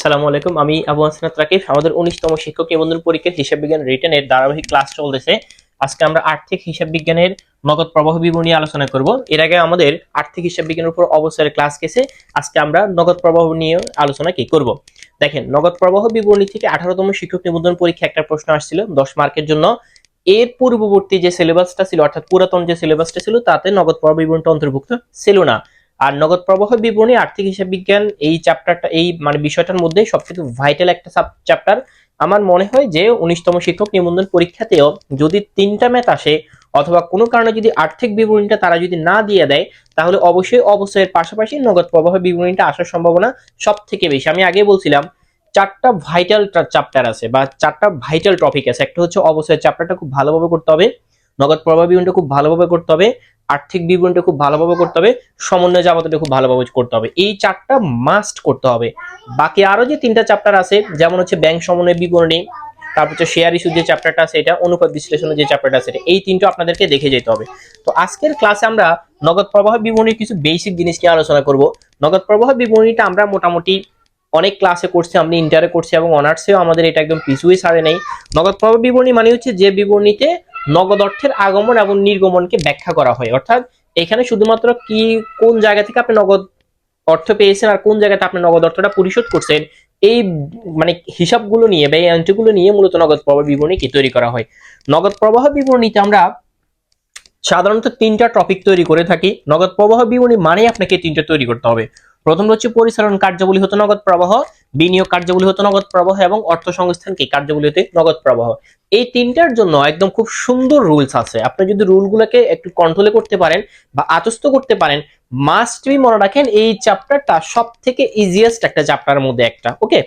সালামু আলাইকুম, আমি আবু হাসনাত রাকিব, আমাদের উনিশতম শিক্ষক নিবন্ধন পরীক্ষার হিসাব বিজ্ঞান রিটেনের ধারাবাহিক ক্লাস চলতেছে। আজকে আমরা আর্থিক হিসাব বিজ্ঞানের নগদ প্রবাহ বিবরণী আলোচনা করব। এর আগে আমাদের আর্থিক হিসাব বিজ্ঞানের উপর অবসরের ক্লাস গেছে। আজকে আমরা নগদ প্রবাহ নিয়ে আলোচনা কি করব? দেখেন, নগদ প্রবাহ বিবরণী থেকে আঠারোতম শিক্ষক নিবন্ধন পরীক্ষা একটা প্রশ্ন আসছিল দশ মার্কের জন্য। এর পূর্ববর্তী যে সিলেবাসটা ছিল, অর্থাৎ পুরাতন যে সিলেবাসটা ছিল, তাতে নগদ প্রবাহ বিবরণীটা অন্তর্ভুক্ত ছিল না। আর নগদ প্রবাহ বিবরণী আর্থিক হিসাব বিজ্ঞান, এই চ্যাপ্টারটা এই মানে বিষয়টার মধ্যে সবথেকে ভাইটাল একটা সাব চ্যাপ্টার আমার মনে হয় যে উনিশতম শিক্ষক নিবন্ধন পরীক্ষাতেও যদি তিনটা ম্যাথ আসে অথবা কোনো কারণে যদি আর্থিক বিবরণীটা তারা যদি না দিয়ে দেয়, তাহলে অবশ্যই অবশ্যই পাশাপাশি নগদ প্রবাহ বিবরণীটা আসার সম্ভাবনা সব থেকে বেশি। আমি আগে বলছিলাম, চারটা ভাইটাল চ্যাপ্টার আছে বা চারটা ভাইটাল টপিক আছে। একটা হচ্ছে অবশ্যই চ্যাপ্টারটা খুব ভালোভাবে করতে হবে, নগদ প্রবাহ বিবরণীটা খুব ভালোভাবে করতে হবে আর্থিক বিবরণীটা খুব ভালোভাবে করতে হবে সমন্বয় যাবতটা খুব ভালোভাবে করতে হবে। এই চারটা মাস্ট করতে হবে। বাকি আরও যে তিনটা চ্যাপ্টার আছে যেমন হচ্ছে ব্যাংক সমন্বয় বিবরণী তারপর হচ্ছে শেয়ার ইস্যু যে চ্যাপ্টারটা আছে এটা অনুপাত বিশ্লেষণের যে চ্যাপ্টারটা আছে এটা, এই তিনটা আপনাদেরকে দেখে যেতে হবে। তো আজকের ক্লাসে আমরা নগদ প্রবাহ বিবরণীর কিছু বেসিক জিনিস নিয়ে আলোচনা করব। নগদ প্রবাহ বিবরণীটা আমরা মোটামুটি অনেক ক্লাসে করছি আপনি ইন্টারে করছি এবং অনার্সেও আমাদের এটা একদম পিছুই ছাড়ে নেই। নগদ প্রবাহ বিবরণী মানে হচ্ছে যে বিবরণীতে নগদ অর্থের আগমন এবং নির্গমনকে ব্যাখ্যা করা হয়। অর্থাৎ এখানে শুধুমাত্র কি, কোন জায়গা থেকে আপনি নগদ অর্থ পেয়েছেন আর কোন জায়গাতে আপনি নগদ অর্থটা পরিশোধ করছেন, এই মানে হিসাবগুলো নিয়ে বা এই অ্যান্টিগুলো নিয়ে মূলত নগদ প্রবাহ বিবরণী কি তৈরি করা হয়। নগদ প্রবাহ বিবরণীতে আমরা সাধারণত তিনটা টপিক তৈরি করে থাকি। নগদ প্রবাহ বিবরণী মানে আপনাকে তিনটা তৈরি করতে হবে। প্রথম হচ্ছে পরিচালন কার্যাবলী হতো নগদ প্রবাহ, বিনিয়োগ কার্যাবলী হতো নগদ প্রবাহ এবং অর্থ সংস্থান কি কার্যাবলী হতে নগদ প্রবাহ। এই তিনটার জন্য একদম খুব সুন্দর রুলস আছে। আপনি যদি রুলগুলোকে একটু কন্ট্রোলে করতে পারেন বা আতস্ত করতে পারেন মাস্ট বি মনে রাখেন এই চ্যাপ্টারটা সব থেকে ইজিয়েস্ট একটা চ্যাপ্টারের মধ্যে একটা ওকে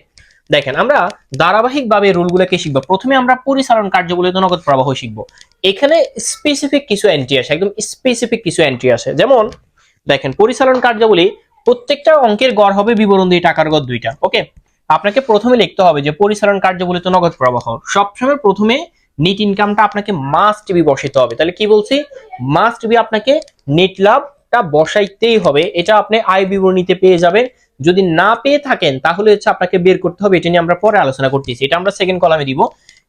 দেখেন, আমরা ধারাবাহিকভাবে রুলগুলোকে শিখব। প্রথমে আমরা পরিচালন কার্যাবলীতে নগদ প্রবাহ শিখব। এখানে স্পেসিফিক কিছু এন্ট্রি আসে, একদম স্পেসিফিক কিছু এন্ট্রি আসে। যেমন, দেখেন, পরিচালন কার্যাবলী প্রত্যেকটা অঙ্কের গড় হবে বিবরণ দিয়ে টাকার গড় দুইটা ওকে আপনাকে প্রথমে লিখতে হবে যে পরিচালন কার্যাবলীতে নগদ প্রবাহ। সবসময় প্রথমে নেট ইনকামটা আপনাকে মাস্ট বি বসাইতে হবে। তাহলে কি বলছি? মাস্ট বি আপনাকে নেট লাভটা বসাইতেই হবে। এটা আপনি আয় বিবরণীতে পেয়ে যাবেন। যদি না পেয়ে থাকেন, তাহলে হচ্ছে আপনাকে বের করতে হবে। এটা নিয়ে আমরা পরে আলোচনা করতেছি। এটা আমরা সেকেন্ড কলামে দিব।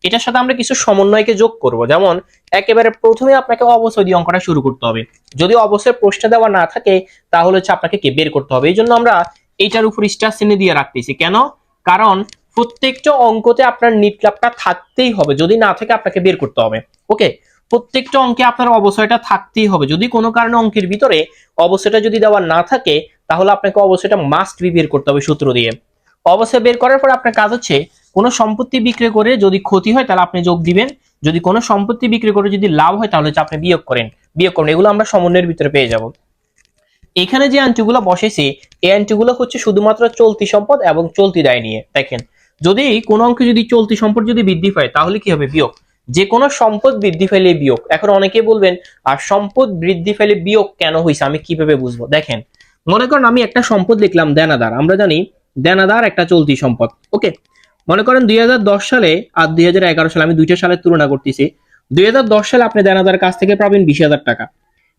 এটার সাথে আমরা কিছু সমন্বয়কে যোগ করব। যেমন, একেবারে প্রথমে আপনাকে অবশ্যই দিয়ে অঙ্কটা শুরু করতে হবে। যদি অবশ্যই প্রশ্ন দেওয়া না থাকে, তাহলে হচ্ছে আপনাকে কে বের করতে হবে। এই জন্য আমরা এইটার উপর স্টার চিহ্ন দিয়ে রাখতেছি। কেন? কারণ প্রত্যেকটা অঙ্কতে আপনার নিট লাভটা থাকতেই হবে। যদি না থাকে, আপনাকে বের করতে হবে। ওকে? প্রত্যেকটা অঙ্কে আপনার অবশ্যইটা থাকতেই হবে। যদি কোনো কারণে অঙ্কের ভিতরে অবশ্যইটা যদি দেওয়া না থাকে, তাহলে আপনাকে অবশ্যইটা মাস্ট বি বের করতে হবে সূত্র দিয়ে। অবশ্যই বের করার পর আপনার কাজ হচ্ছে কোনো সম্পত্তি বিক্রি করে যদি ক্ষতি হয় তাহলে আপনি যোগ দিবেন। যদি কোনো সম্পত্তি বিক্রি করে যদি লাভ হয় তাহলে আপনি বিয়োগ করেন। বিয়োগ করেন, এগুলো আমরা সমন্বয়ের ভিতরে পেয়ে যাব। এখানে যে অ্যান্টিগুলো বসেছে, এই অ্যান্টিগুলো হচ্ছে শুধুমাত্র চলতি সম্পদ এবং চলতি দায় নিয়ে। দেখেন, যদি কোনো অঙ্কে যদি চলতি সম্পদ যদি বৃদ্ধি পায়, তাহলে কি হবে? বিয়োগ। যে কোনো সম্পদ বৃদ্ধি পেলে বিয়োগ। এখন অনেকে বলবেন, আর সম্পদ বৃদ্ধি পেলে বিয়োগ কেন হয়েছে আমি কীভাবে বুঝব? দেখেন, মনে করেন আমি একটা সম্পদ লিখলাম দেনাদার। আমরা জানি দেনাদার একটা চলতি সম্পদ। ওকে, মনে করেন দুই হাজার দশ সালে আর দুই হাজার এগারো সালে আমি দুইটা সালের তুলনা করতেছি। দুই হাজার দশ সালে আপনি দেনাদার কাছ থেকে পাবেন বিশ হাজার টাকা।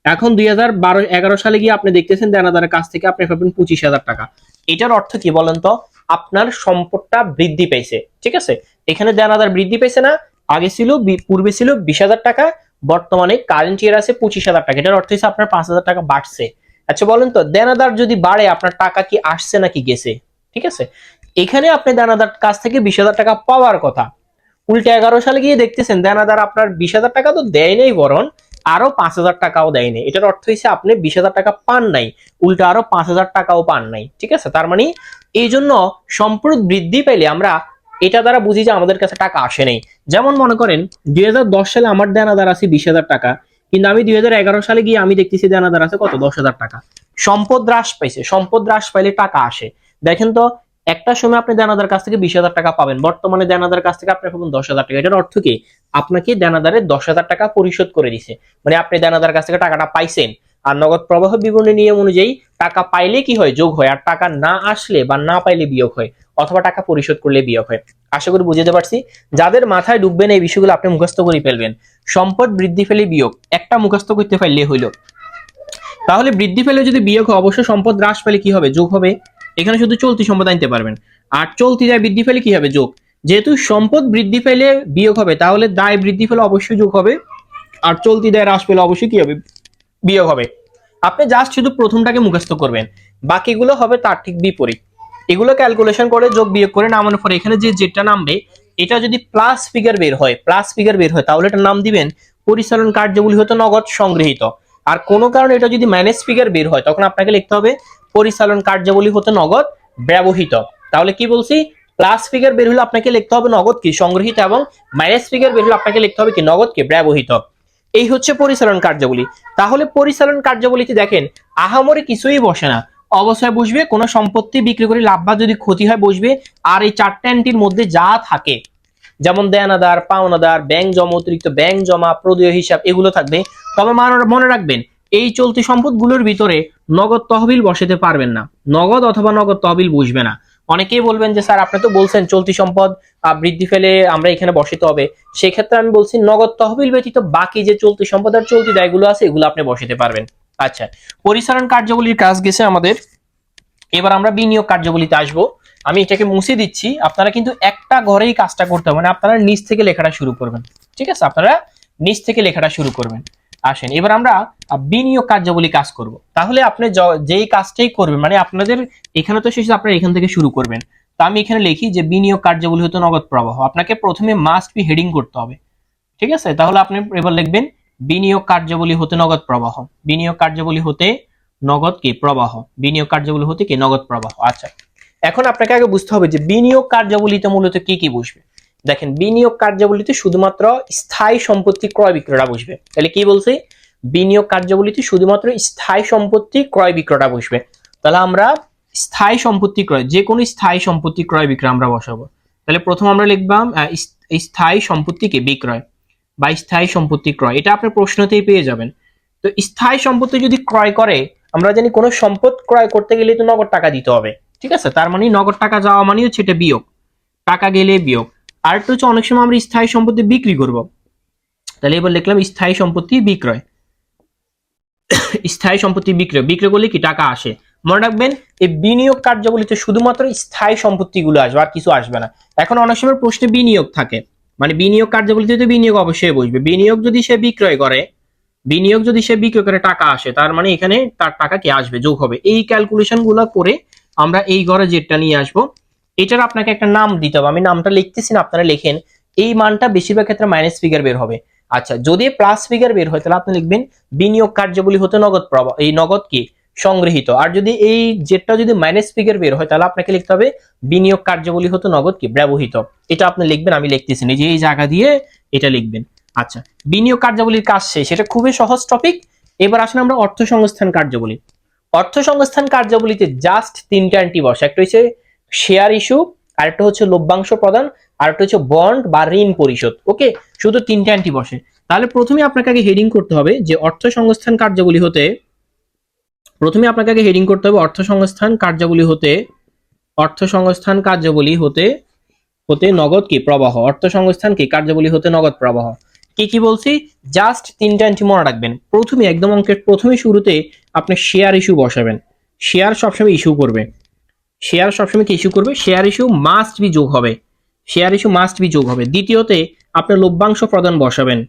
এখন দুই হাজার বারো এগারো সালে গিয়ে আপনি দেখতেছেন দেনাদারের কাছ থেকে আপনি পাবেন পঁচিশ হাজার টাকা। এটার অর্থ কি বলেন তো? আপনার সম্পদটা বৃদ্ধি পেয়েছে, ঠিক আছে? এখানে দেনাদার বৃদ্ধি পেয়েছে না, আগে ছিল পূর্বে ছিল বিশ হাজার টাকা, বর্তমানে কারেন্ট ইয়ার আছে পঁচিশ হাজার টাকা। এটার অর্থ হচ্ছে আপনার পাঁচ হাজার টাকা বাড়ছে। আচ্ছা বলেন তো দেনাদার যদি বাড়ে, আপনার টাকা কি আসছে নাকি গেছে? ঠিক আছে? এখানে আপনি দেনাদার কাছ থেকে বিশ হাজার টাকা পাওয়ার কথা। উল্টে এগারো সালে গিয়ে দেখতেছেন, দেনাদার আপনার বিশ হাজার টাকা তো দেয় নেই বরং আরও পাঁচ হাজার টাকাও দেয়নি এটার অর্থ হচ্ছে আপনি বিশ হাজার টাকা পান নাই, উল্টো আরও পাঁচ হাজার টাকাও পান নাই। ঠিক আছে? তার মানে এই জন্য সম্পদ বৃদ্ধি পেলে আমরা এটা দ্বারা বুঝি যে আমাদের কাছে টাকা আসে নেই। যেমন মনে করেন, দুই হাজার দশ সালে আমার দেনাদার আছে বিশ হাজার টাকা, কিন্তু আমি দুই হাজার এগারো সালে গিয়ে আমি দেখতেছি দেনাদার আছে কত? দশ হাজার টাকা। সম্পদ হ্রাস পাইছে। সম্পদ হ্রাস পাইলে টাকা আসে। দেখেন তো, একটা সময় আপনি দেনাদার কাছ থেকে বিশ হাজার টাকা পাবেন, বর্তমানে দেনাদার কাছ থেকে আপনি পাবেন দশ হাজার টাকা। এটার অর্থ কি? আপনাকে দেনাদারে দশ হাজার টাকা পরিশোধ করে দিছে। মানে আপনি দেনাদার কাছ থেকে টাকাটা পাইছেন, আর নগদ প্রবাহ বিবরণী নিয়ম অনুযায়ী টাকা পাইলে কি হয়? যোগ হয়, আর টাকা না আসলে বা না পাইলে বিয়োগ হয়, অথবা টাকা পরিশোধ করলে বিয়োগ হয়। আশা করি বুঝতে পারছি? যাদের মাথায় ডুববেন এই বিষয়গুলো আপনি মুখস্থ করে ফেলবেন। সম্পদ বৃদ্ধি ফেলে বিয়োগ, একটা মুখস্থ করতে পারলে হইল। তাহলে বৃদ্ধি ফেলে যদি বিয়োগ হয়, অবশ্যই সম্পদ হ্রাস পেলে কি হবে? যোগ হবে। এখানে শুধু চলতি সম্পদ আনতে পারবেন। আর চলতি দায় বৃদ্ধি পেলে কি হবে? যোগ। যেহেতু সম্পদ বৃদ্ধি পেলে বিয়োগ হবে, তাহলে দায় বৃদ্ধি পেলে অবশ্যই যোগ হবে। আর চলতি দায় হ্রাস পেলে অবশ্যই কি হবে? বিয়োগ হবে। আপনি জাস্ট শুধু প্রথমটাকে মুখস্থ করবেন। বাকিগুলো হবে তার ঠিক বিপরীত। এগুলো ক্যালকুলেশন করে যোগ বিয়োগ করে নামানোর পরে এখানে যে যেটা নামবে, এটা যদি প্লাস ফিগার বের হয় প্লাস ফিগার বের হয়, তাহলে এটার নাম দিবেন পরিচালন কার্যগুলি হতে নগদ সংগৃহীত। আর কোনো কারণে এটা যদি মাইনাস ফিগার বের হয়, তখন আপনাকে লিখতে হবে পরিচালন কার্যাবলী হতে নগদ ব্যবহৃত। তাহলে কি বলছি? প্লাস ফিগার বের হলে আপনাকে লিখতে হবে নগদ কি? সংগৃহীত এবং মাইনাস ফিগার বের হলে আপনাকে লিখতে হবে কি? নগদ কি? ব্যবহৃত। এই হচ্ছে পরিচালন কার্যাবলী। তাহলে পরিচালন কার্যাবলীতে দেখেন, আহামরে কিছুই বসে না। অবশ্যই বসবে, কোনো সম্পত্তি বিক্রি করে লাভ বা যদি ক্ষতি হয় বসবে, আর এই চারটা এন্টির মধ্যে যা থাকে, যেমন দেনাদার পাওনাদার ব্যাংক জমা, অতিরিক্ত ব্যাংক জমা, প্রদেয় হিসাব, এগুলো থাকবে। তবে মান- মনে রাখবেন এই চলতি সম্পদগুলোর ভিতরে নগদ তহবিল বসাতে পারবেন না। নগদ অথবা নগদ তহবিল বুঝবে না। অনেকেই বলবেন যে, স্যার, আপনি তো বলছেন চলতি সম্পদ বৃদ্ধি ফেলে আমরা এখানে বসাতে হবে। সেক্ষেত্রে আমি বলছি, নগদ তহবিল ব্যতীত বাকি যে চলতি সম্পদ আর চলতি দায়গুলো আছে, এগুলো আপনি বসাতে পারবেন। আচ্ছা পরিচালন কার্যাবলীর কাজ গেছে আমাদের। এবার আমরা বিনিয়োগ কার্যাবলীতে আসব। আমি এটাকে মুছে দিচ্ছি। আপনারা কিন্তু একটা ঘরেই কাজটা করতে হবে মানে আপনারা নিচ থেকে লেখাটা শুরু করবেন। ঠিক আছে? আপনারা নিচ থেকে লেখাটা শুরু করবেন। আসেন। এবার আমরা বিনিয়োগ কার্যাবলী কাজ করব। তাহলে আপনি যেই কাজটাই করবেন মানে আপনাদের এখানে তো শেষ, আপনারা এখান থেকে শুরু করবেন। তো আমি এখানে লিখি যে, বিনিয়োগ কার্যাবলী হতো নগদ প্রবাহ। আপনাকে প্রথমে মাস্ট বি হেডিং করতে হবে। ঠিক আছে? তাহলে আপনি এবার লিখবেন, বিনিয়োগ কার্যাবলী হতে নগদ প্রবাহ। বিনিয়োগ কার্যাবলী হতে নগদ কি? প্রবাহ। বিনিয়োগ কার্যাবলী হতে কি? নগদ প্রবাহ। আচ্ছা। এখন আপনাকে আগে বুঝতে হবে যে, বিনিয়োগ কার্যাবলীতে মূলত কি কি বসবে। দেখেন, বিনিয়োগ কার্যাবলীতে শুধুমাত্র স্থায়ী সম্পত্তি ক্রয় বিক্রয়টা বসবে। তাহলে কি বলছি? বিনিয়োগ কার্যাবলীতে শুধুমাত্র স্থায়ী সম্পত্তি ক্রয় বিক্রয়টা বসবে। তাহলে আমরা স্থায়ী সম্পত্তি ক্রয়, যে কোনো স্থায়ী সম্পত্তি ক্রয় বিক্রয় আমরা বসাবো। তাহলে প্রথম আমরা লিখবাম স্থায়ী সম্পত্তিকে বিক্রয় বা স্থায়ী সম্পত্তি ক্রয়। এটা আপনি প্রশ্নতেই পেয়ে যাবেন। তো স্থায়ী সম্পত্তি যদি ক্রয় করে, আমরা জানি কোনো সম্পদ ক্রয় করতে গেলে তো নগদ টাকা দিতে হবে। ঠিক আছে? তার মানে নগদ টাকা যাওয়া মানে হচ্ছে এটা বিয়োগ। টাকা গেলে বিয়োগ। আর একটা হচ্ছে অনেক সময় আমরা স্থায়ী সম্পত্তি বিক্রি করব। তাহলে এবার লিখলাম স্থায়ী সম্পত্তি বিক্রয়। স্থায়ী সম্পত্তি বিক্রয়। বিক্রয় করলে কি টাকা আসে? মনে রাখবেন, এই বিনিয়োগ কার্যাবলীতে শুধুমাত্র স্থায়ী সম্পত্তিগুলো আসবে, আর কিছু আসবে না। এখন অনেক সময় প্রশ্নে বিনিয়োগ থাকে। মানে বিনিয়োগ কার্যাবলীতে তো বিনিয়োগ অবশ্যই বসবে। বিনিয়োগ যদি সে বিক্রয় করে, বিনিয়োগ যদি সে বিক্রয় করে, টাকা আসে, তার মানে এখানে তার টাকা কি আসবে? যোগ হবে। এই ক্যালকুলেশনগুলো করে আমরা এই ঘরে যেটা নিয়ে আসব এটার আপনাকে একটা নাম দিতে হবে। আমি নামটা লিখতেছি না, আপনারা লেখেন। এই মানটা বেশিরভাগ ক্ষেত্রে মাইনাস ফিগার বের হবে। আচ্ছা যদি প্লাস ফিগার বের হয়, তাহলে আপনি লিখবেন, বিনিয়োগ কার্যাবলী হতে নগদ প্রবাহ, এই নগদ কি? সংগৃহীত। আর যদি এই যেটা যদি মাইনাস ফিগার বের হয়, তাহলে আপনাকে লিখতে হবে, বিনিয়োগ কার্যাবলী হতে নগদ কি? ব্যবহৃত। এটা আপনি লিখবেন, আমি লিখতেছি না যে এই জায়গা দিয়ে এটা লিখবেন। আচ্ছা বিনিয়োগ কার্যাবলীর কাজ শেষ। এটা খুবই সহজ টপিক এবার আসলে আমরা অর্থ সংস্থান কার্যাবলী অর্থ সংস্থান কার্যাবলীতে জাস্ট তিনটা অ্যান্টি বসে। একটা হচ্ছে শেয়ার ইস্যু আরেকটা হচ্ছে লভ্যাংশ প্রদান, আরেকটা হচ্ছে বন্ড বা ঋণ পরিশোধ। ওকে শুধু তিনটে অ্যান্টি বসে। তাহলে প্রথমে আপনাকে আগে হেডিং করতে হবে যে অর্থ সংস্থান কার্যাবলী হতে প্রথমে আপনাকে আগে হেডিং করতে হবে অর্থ সংস্থান কার্যাবলী হতে, অর্থ সংস্থান কার্যাবলী হতে হতে নগদ কি? প্রবাহ। অর্থ সংস্থান কি? কার্যাবলী হতে নগদ প্রবাহ। কি কি বলছি? জাস্ট তিনটা অ্যান্টি মনে রাখবেন। প্রথমে একদম অঙ্কের প্রথমে শুরুতে আপনি শেয়ার ইস্যু বসাবেন। শেয়ার সবসময় ইস্যু করবে। শেয়ার সবসময় কি ইস্যু করবে? শেয়ার ইস্যু মাস্ট বি যোগ হবে। শেয়ার ইস্যু মাস্ট বি যোগ হবে। দ্বিতীয়তে, আপনি লভ্যাংশ প্রদান বসাবেন।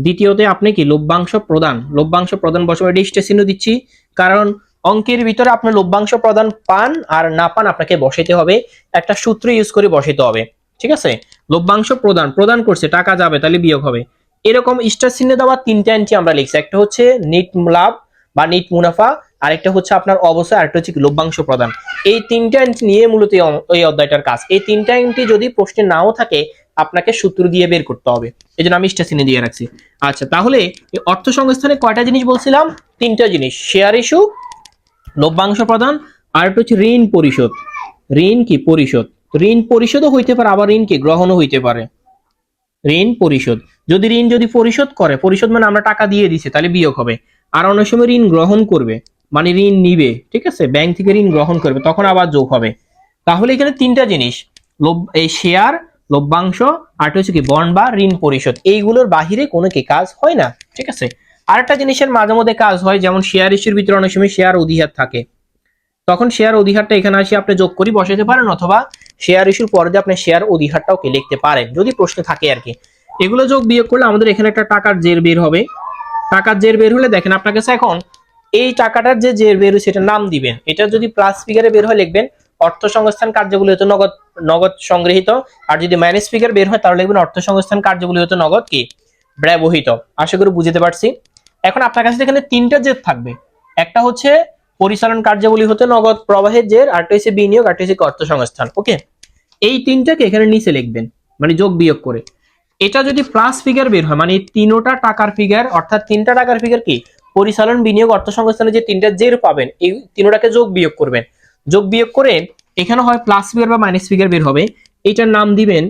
দ্বিতীয়তে, আপনি কি লভ্যাংশ প্রদান? লভ্যাংশ প্রদান বসাবেন এটা চিহ্ন দিচ্ছি। কারণ অঙ্কের ভিতরে আপনি লভ্যাংশ প্রদান পান আর না পান আপনাকে বসাইতে হবে। একটা সূত্র ইউজ করে বসাইতে হবে। ঠিক আছে? লভ্যাংশ প্রদান প্রদান করছে, টাকা যাবে, তাহলে বিয়োগ হবে। এরকম স্টার চিহ্নে দেওয়া তিনটা এন্ট্রি আমরা লিখছি। একটা হচ্ছে নিট লাভ বা নিট মুনাফা আরেকটা হচ্ছে আপনার অবশ্যই আরেকটা হচ্ছে লভ্যাংশ প্রদান। এই তিনটা নিয়ে মূলত এই অধ্যায়টার কাজ। এই তিনটা এন্ট্রি যদি প্রশ্নে নাও থাকে, আপনাকে সূত্র দিয়ে বের করতে হবে। এই জন্য আমি চিহ্নে দিয়ে রাখছি। আচ্ছা তাহলে অর্থ সংস্থানে কয়টা জিনিস বলছিলাম? তিনটা জিনিস। শেয়ার ইস্যু লভ্যাংশ প্রদান, আর একটা হচ্ছে ঋণ পরিশোধ। ঋণ কি? পরিশোধ। ঋণ পরিশোধও হইতে পারে, আবার ঋণ কি? গ্রহণও হইতে পারে। ঋণ পরিশোধ। যদি ঋণ যদি পরিশোধ করে, পরিশোধ মানে আমরা টাকা দিয়ে দিছি, তাহলে বিয়োগ হবে। আর অনেক সময় ঋণ গ্রহণ করবে। মানে ঋণ নিবে, ঠিক আছে? ব্যাংক থেকে ঋণ গ্রহণ করবে, তখন আবার যোগ হবে। তাহলে এখানে তিনটা জিনিস এই শেয়ার লভ্যাংশ, আর হচ্ছে কি বন্ড বা ঋণ পরিশোধ। এইগুলোর বাহিরে কোনো কি কাজ হয় না, ঠিক আছে? আরেকটা জিনিসের মাঝে মধ্যে কাজ হয়, যেমন শেয়ার ইস্যুর ভিতরে অনেক সময় শেয়ার অধিহার থাকে। তখন শেয়ার অধিহারটা এখানে আসি, আপনি যোগ করি বসাতে পারেন, অথবা শেয়ার ইস্যুর পরে আপনি শেয়ার অধিহারটাও কি লিখতে পারেন, যদি প্রশ্ন থাকে আর কি। এগুলো যোগ বিয়োগ করলে আমাদের এখানে একটা টাকার জের বের হবে। টাকার জের বের হলে দেখেন আপনার কাছে এখন এই টাকাটার যে যে বের হয়েছে এটার নাম দিবেন। এটা যদি প্লাস ফিগারে বের হয় লিখবেন, অর্থ সংস্থান কার্যগুলি হতো নগদ নগদ সংগৃহীত। আর যদি মাইনাস ফিগার বের হয় তাহলে লিখবেন অর্থ সংস্থান কার্যগুলি হতো নগদ কি? ব্যবহৃত। আশা করি বুঝতে পারছি। এখন আপনার কাছে এখানে তিনটা জেদ থাকবে। একটা হচ্ছে পরিচালন কার্যাবলী হতে নগদ, প্রবাহের জের আরটা হচ্ছে বিনিয়োগ আরটা হচ্ছে অর্থ সংস্থান ওকে এই তিনটাকে এখানে নিচে লিখবেন মানে যোগ বিয়োগ করে। এটা যদি প্লাস ফিগার বের হয় মানে তিনোটা টাকার ফিগার অর্থাৎ তিনটা টাকার ফিগার কি? পরিচালন, বিনিয়োগ, অর্থ সংস্থানে যে তিনটা জের পাবেন, এই তিনটাকে যোগ বিয়োগ করবেন। যোগ বিয়োগ করে এখানে হয় প্লাস ফিগার বা মাইনাস ফিগার বের হবে। এটার নাম দিবেন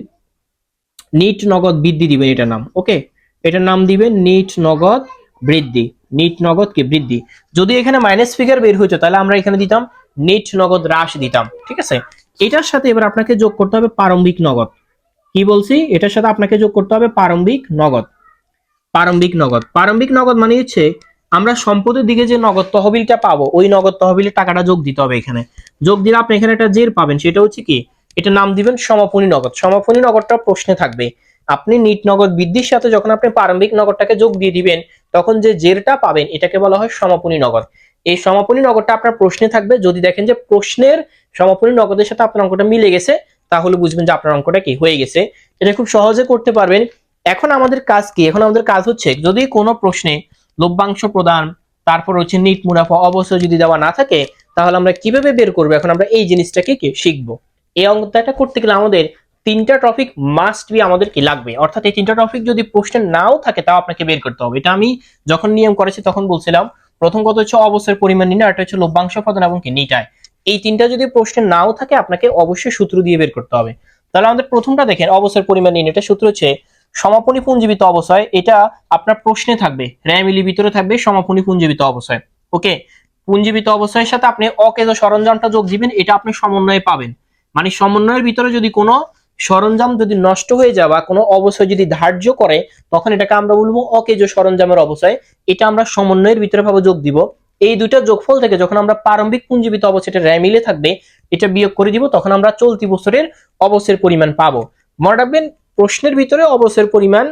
নিট নগদ বৃদ্ধি দিবেন এটার নাম ওকে এটার নাম দিবেন নিট নগদ বৃদ্ধি। নিট নগদ কি? বৃদ্ধি। যদি এখানে মাইনাস ফিগার বের হইতো, তাহলে আমরা এখানে দিতাম নিট নগদ হ্রাস দিতাম, ঠিক আছে? এটার সাথে এবার আপনাকে যোগ করতে হবে প্রারম্ভিক নগদ। কি বলছি? এটার সাথে আপনাকে যোগ করতে হবে প্রারম্ভিক নগদ। প্রারম্ভিক নগদ। প্রারম্ভিক নগদ মানে হচ্ছে আমরা সম্পদের দিকে যে নগদ তহবিলটা পাবো, ওই নগদ তহবিলের টাকাটা যোগ দিতে হবে এখানে। যোগ দিলে আপনি এখানে একটা জের পাবেন, সেটা হচ্ছে কি? এটা নাম দিবেন সমাপনী নগদ। সমাপনী নগদটা প্রশ্নে থাকবে। আপনি নিট নগদ বৃদ্ধির সাথে যখন আপনি প্রারম্ভিক নগদটাকে যোগ দিয়ে দিবেন, তখন যে জেরটা পাবেন, এটাকে বলা হয় সমাপনী নগদ। এই সমাপনী নগদটা আপনার প্রশ্নে থাকবে। যদি দেখেন যে প্রশ্নের সমাপনী নগদের সাথে আপনার অঙ্কটা মিলে গেছে, তাহলে বুঝবেন যে আপনার অঙ্কটা কি? হয়ে গেছে। এটা খুব সহজে করতে পারবেন। এখন আমাদের কাজ কি? এখন আমাদের কাজ হচ্ছে, যদি কোনো প্রশ্নে লভ্যাংশ প্রদান, তারপর হচ্ছে নিট মুনাফা অবশ্যই যদি দেওয়া না থাকে, তাহলে আমরা কীভাবে বের করব? এখন আমরা এই জিনিসটাকে কি শিখব? এই অঙ্কটা করতে গেলে আমাদের তিনটা টপিক মাস্ট বি আমাদের কি লাগবে? অর্থাৎ এই তিনটা টপিক যদি প্রশ্নে নাও থাকে, তাও আপনাকে বের করতে হবে। এটা আমি যখন নিয়ম করেছি, তখন বলছিলাম, প্রথম কথা হচ্ছে অবসর পরিমাণ নির্ণয় আরেকটা হচ্ছে লভ্যাংশ প্রদান এবং কি নিটায় এই তিনটা যদি প্রশ্নে নাও থাকে, আপনাকে অবশ্যই সূত্র দিয়ে বের করতে হবে। তাহলে আমাদের প্রথমটা দেখেন অবসর পরিমাণ নির্ণয়টা সূত্র হচ্ছে সমাপনী পুঞ্জীবিত অবস্থায় এটা আপনার প্রশ্নে থাকবে। র্যামিলি ভিতরে থাকবে সমাপনী পুঞ্জীবিত অবস্থায় ওকে? পুঞ্জীবিত অবস্থায় সাথে আপনি অকেজ সরঞ্জামটা যোগ দিবেন, এটা আপনি সমন্বয়ে পাবেন। মানে সমন্বয়ের ভিতরে যদি কোনো সরঞ্জাম যদি নষ্ট হয়ে বা কোনো অবস্থায় যদি ধার্য করে, তখন এটাকে আমরা বলব অকেজ সরঞ্জামের অবস্থায় এটা আমরা সমন্বয়ের ভিতরে ভাবে যোগ দিব। এই দুইটা যোগফল থেকে যখন আমরা প্রারম্ভিক পুঞ্জীবিত অবস্থা এটা র্যামিলে থাকবে, এটা বিয়োগ করে দিব, তখন আমরা চলতি বছরের অবস্থার পরিমাণ পাবো। মনে রাখবেন প্রশ্নের ভিতরে অবসের পরিমাণ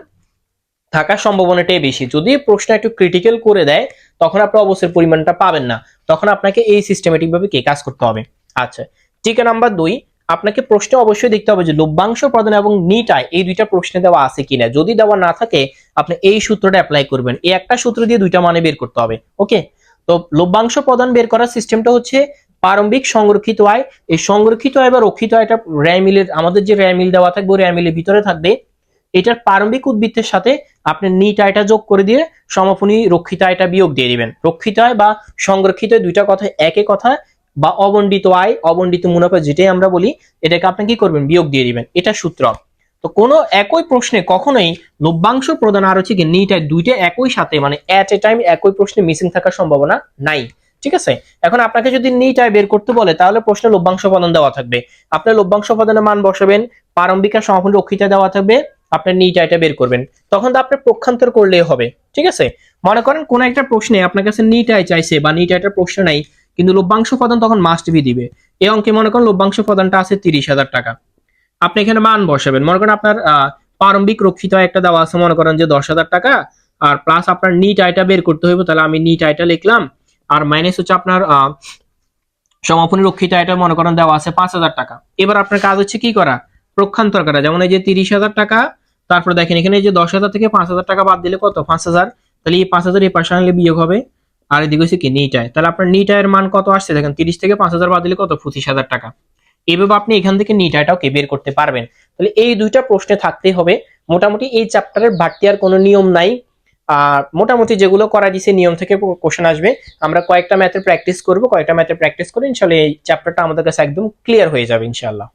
থাকার সম্ভাবনাটাই বেশি। যদি প্রশ্ন একটু ক্রিটিক্যাল করে দেয়, তখন আপনি অবসের পরিমাণটা পাবেন না। তখন আপনাকে এই সিস্টেমেটিক ভাবে কে কাজ করতে হবে। আচ্ছা টিকা নাম্বার দুই, আপনাকে প্রশ্নে অবশ্যই দেখতে হবে যে লভ্যাংশ প্রদান এবং নিট আয় এই দুইটা প্রশ্নে দেওয়া আছে কিনা। যদি দেওয়া না থাকে, আপনি এই সূত্রটা অ্যাপ্লাই করবেন। এই একটা সূত্র দিয়ে দুইটা মানে বের করতে হবে। ওকে তো লভ্যাংশ প্রদান বের করার সিস্টেমটা হচ্ছে প্রারম্ভিক সংরক্ষিত আয়, এই সংরক্ষিত আয় বা রক্ষিত আয়টা র্যামিলের আমাদের যে র্যামিল দেওয়া থাকবে র্যামিলের ভিতরে থাকবে, এটার প্রারম্ভিক উদ্বৃত্তের সাথে আপনি নিট আয়টা যোগ করে দিয়ে সমাপনী রক্ষিত আয়টা বিয়োগ দিয়ে দিবেন। রক্ষিত আয় বা সংরক্ষিত দুইটা কথা একই কথা বা অবন্ডিত আয় অবন্ডিত মুনাফা যেটাই আমরা বলি, এটাকে আপনি কি করবেন? বিয়োগ দিয়ে দিবেন। এটা সূত্র। তো কোনো একই প্রশ্নে কখনোই লভ্যাংশ প্রদান আর হচ্ছে কি নিট আয় দুইটা একই সাথে মানে অ্যাট এ টাইম একই প্রশ্নে মিসিং থাকার সম্ভাবনা নাই। ঠিক আছে? এখন আপনাকে যদি নিট আয় বের করতে বলে, তাহলে প্রশ্নে লভ্যাংশ প্রদান দেওয়া থাকবে। আপনার লভ্যাংশ প্রদানের মান বসাবেন, প্রারম্ভিক আর সমাপনী রক্ষিতা দেওয়া থাকবে আপনার নিট আয়টা বের করবেন। তখন তো আপনার পক্ষান্তর করলেই হবে, ঠিক আছে? মনে করেন কোন একটা প্রশ্নে আপনার কাছে নিট আয় চাইছে বা নিট আয়টার প্রশ্ন নাই, কিন্তু লভ্যাংশ প্রদান তখন মাস্ট বি দিবে। এই অঙ্কে মনে করেন লভ্যাংশ প্রদানটা আছে তিরিশ হাজার টাকা। আপনি এখানে মান বসাবেন। মনে করেন আপনার প্রারম্ভিক রক্ষিত একটা দেওয়া আছে, মনে করেন যে দশ হাজার টাকা, আর প্লাস আপনার নিট আয়টা বের করতে হইব, তাহলে আমি নিট আয়টা লিখলাম আর মাইনাস হচ্ছে আপনার সমাপনী রক্ষিত আয়টা মনে করেন দেওয়া আছে পাঁচ হাজার টাকা। এবার আপনার কাজ হচ্ছে কি করা? প্রক্ষান্তর করা। যেমন এই যে তিরিশ হাজার টাকা, তারপর দেখেন এখানে যে দশ হাজার থেকে পাঁচ হাজার টাকা বাদ দিলে কত? পাঁচ হাজার। তাহলে এই পাঁচ হাজার এই পাশে আনলে বিয়োগ হবে। আর এদিকে হচ্ছে কি নিট আয় তাহলে আপনার নিট আয়ের মান কত আসছে? দেখেন তিরিশ থেকে পাঁচ হাজার বাদ দিলে কত? পঁচিশ হাজার টাকা। এভাবে আপনি এখান থেকে নিট আয়টাও কে বের করতে পারবেন? তাহলে এই দুইটা প্রশ্নে থাকতেই হবে। মোটামুটি এই চ্যাপ্টারের বাড়তি আর কোনো নিয়ম নাই। আর মোটামুটি যেগুলো করা দিছে, নিয়ম থেকে কোশ্চেন আসবে। আমরা কয়েকটা ম্যাথের প্র্যাকটিস করব। কয়েকটা ম্যাথের প্র্যাকটিস করে ইনশাল্লাহ এই চ্যাপ্টারটা আমাদের কাছে একদম ক্লিয়ার হয়ে যাবে ইনশাল্লাহ।